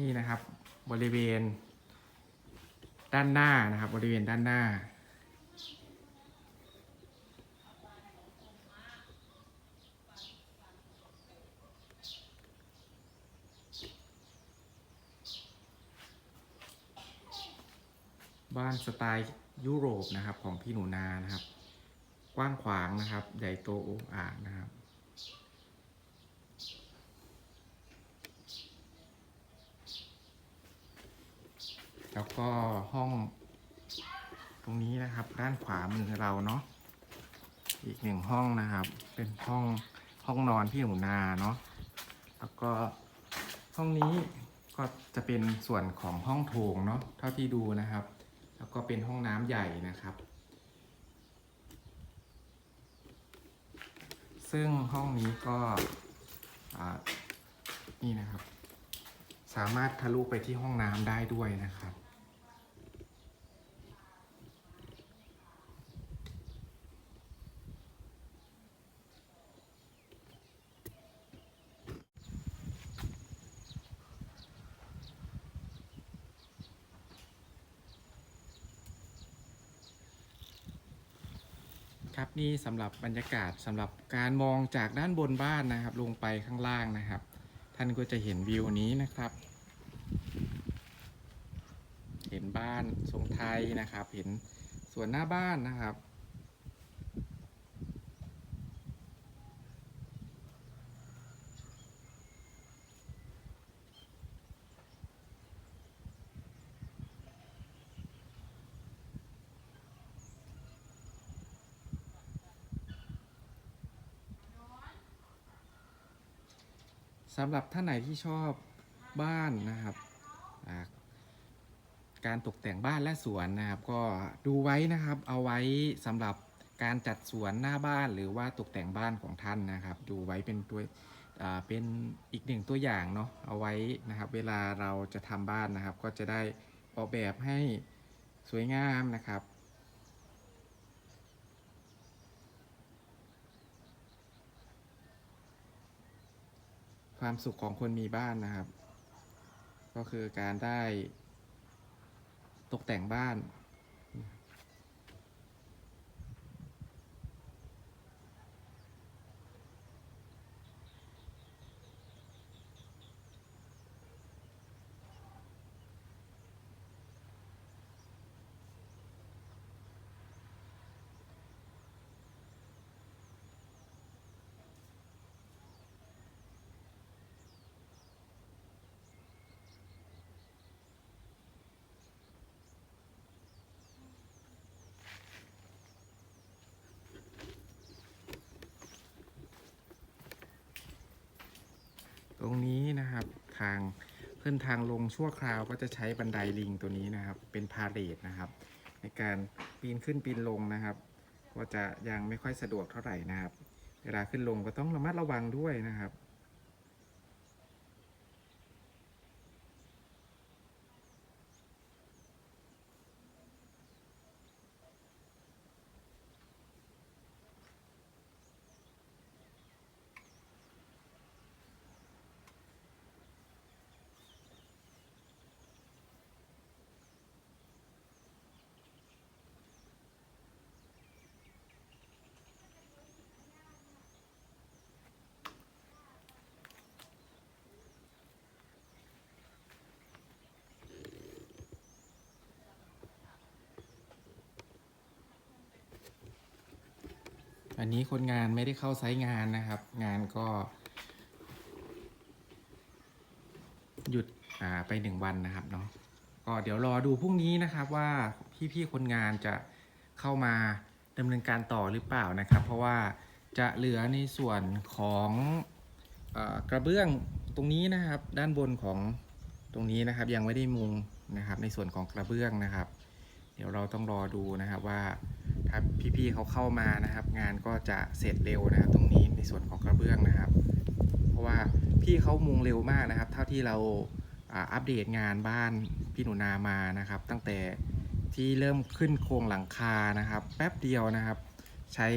นี่นะครับบริเวณ ด้านหน้านะครับ บริเวณด้านหน้า บ้านสไตล์ยุโรปนะครับของพี่หนูนานะครับ กว้างขวางนะครับ ใหญ่โตโอ่อ่างนะครับ แล้วก็ห้องตรงนี้นะครับ ด้านขวามือเราเนาะอีกหนึ่งห้องนะครับ เป็นห้องห้องนอนพี่หนูนาเนาะแล้วก็ห้องนี้ก็จะเป็นส่วนของห้องโถงเนาะเท่าที่ดูนะครับ แล้วก็เป็นห้องน้ำใหญ่นะครับ ซึ่งห้องนี้ก็นี่นะครับ สามารถทะลุไปที่ห้องน้ำได้ด้วยนะครับ ครับนี่สำหรับบรรยากาศสำหรับการมองจากด้านบนบ้านนะครับ ลงไปข้างล่างนะครับ ท่านก็จะเห็นวิวนี้นะครับ เห็นบ้านทรงไทยนะครับ เห็นส่วนหน้าบ้านนะครับ สำหรับท่านไหนที่ชอบบ้านนะครับการตกแต่งบ้านและสวนนะครับ ก็ดูไว้นะครับ เอาไว้สำหรับการจัดสวนหน้าบ้านหรือว่าตกแต่งบ้านของท่านนะครับ ดูไว้เป็นตัวเป็นอีกหนึ่งตัวอย่างเนาะเอาไว้นะครับ เวลาเราจะทำบ้านนะครับ ก็จะได้ออกแบบให้สวยงามนะครับ ความสุขของคนมีบ้านนะครับ ก็คือการได้ตกแต่งบ้านางขึ้นทางลงชั่วคราวก็จะใช้บันไดลิงตัวนี้นะครับ เป็นพาเลทนะครับ ในการปีนขึ้นปีนลงนะครับก็จะยังไม่ค่อยสะดวกเท่าไหร่นะครับ เวลาขึ้นลงก็ต้องระมัดระวังด้วยนะครับ อันนี้คนงานไม่ได้เข้าไซต์งานนะครับ งานก็ หยุดอ่าไปหนึ่งวันนะครับเนาะก็เดี๋ยวรอดูพรุ่งนี้นะครับว่าพี่ๆคนงานจะเข้ามาดำเนินการต่อหรือเปล่านะครับ เพราะว่าจะเหลือในส่วนของอกระเบื้องตรงนี้นะครับ ด้านบนของตรงนี้นะครับ ยังไม่ได้มุงนะครับ ในส่วนของกระเบื้องนะครับ เดี๋ยวเราต้องรอดูนะครับว่าถ้าพี่ๆเขาเข้ามานะครับ งานก็จะเสร็จเร็วนะครับ ตรงนี้ในส่วนของกระเบื้องนะครับ เพราะว่าพี่เขามุงเร็วมากนะครับ เท่าที่เราอัปเดตงานบ้านพี่หนูนามานะครับ ตั้งแต่ที่เริ่มขึ้นโครงหลังคานะครับ แป๊บเดียวนะครับ ใช้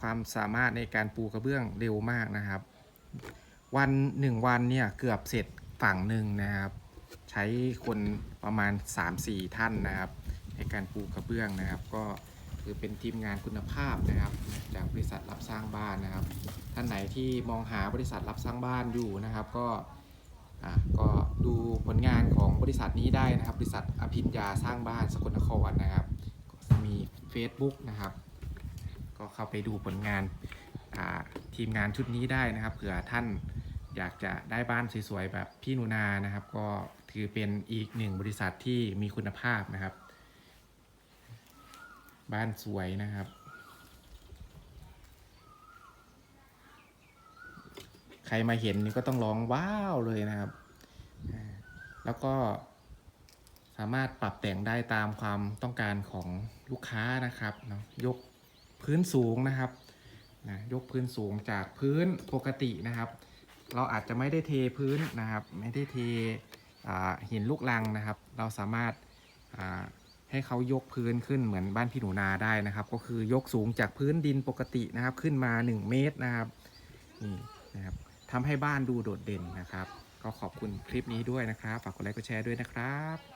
ความสามารถในการปูกระเบื้องเร็วมากนะครับ วันหนึ่งวันเนี่ยเกือบเสร็จฝั่งหนึ่งนะครับ ใช้คน ประมาณ 3-4 ท่านนะครับ ในการปูกระเบื้องนะครับ ก็คือเป็นทีมงานคุณภาพนะครับ จากบริษัทรับสร้างบ้านนะครับ ท่านไหนที่มองหาบริษัทรับสร้างบ้านอยู่นะครับ ก็อะก็ดูผลงานของบริษัทนี้ได้นะครับ บริษัทอภิญญาสร้างบ้านสกลนครนะครับมี Facebook นะครับ ก็เข้าไปดูผลงานทีมงานชุดนี้ได้นะครับเผื่อท่าน อยากจะได้บ้านสวยๆแบบพี่นูนานะครับ ก็ถือเป็นอีกหนึ่งบริษัทที่มีคุณภาพนะครับ บ้านสวยนะครับ ใครมาเห็นนี่ก็ต้องร้องว้าวเลยนะครับ แล้วก็สามารถปรับแต่งได้ตามความต้องการของลูกค้านะครับเนาะยกพื้นสูงนะครับนะยกพื้นสูงจากพื้นปกตินะครับ เราอาจจะไม่ได้เทพื้นนะครับ ไม่ได้เทหินลูกลังนะครับ เราสามารถให้เขายกพื้นขึ้นเหมือนบ้านพี่หนูนาได้นะครับ ก็คือยกสูงจากพื้นดินปกตินะครับ ขึ้นมา 1 เมตรนะครับนี่นะครับทำให้บ้านดูโดดเด่นนะครับ ก็ขอบคุณคลิปนี้ด้วยนะครับ ฝากกดไลค์กดแชร์ด้วยนะครับ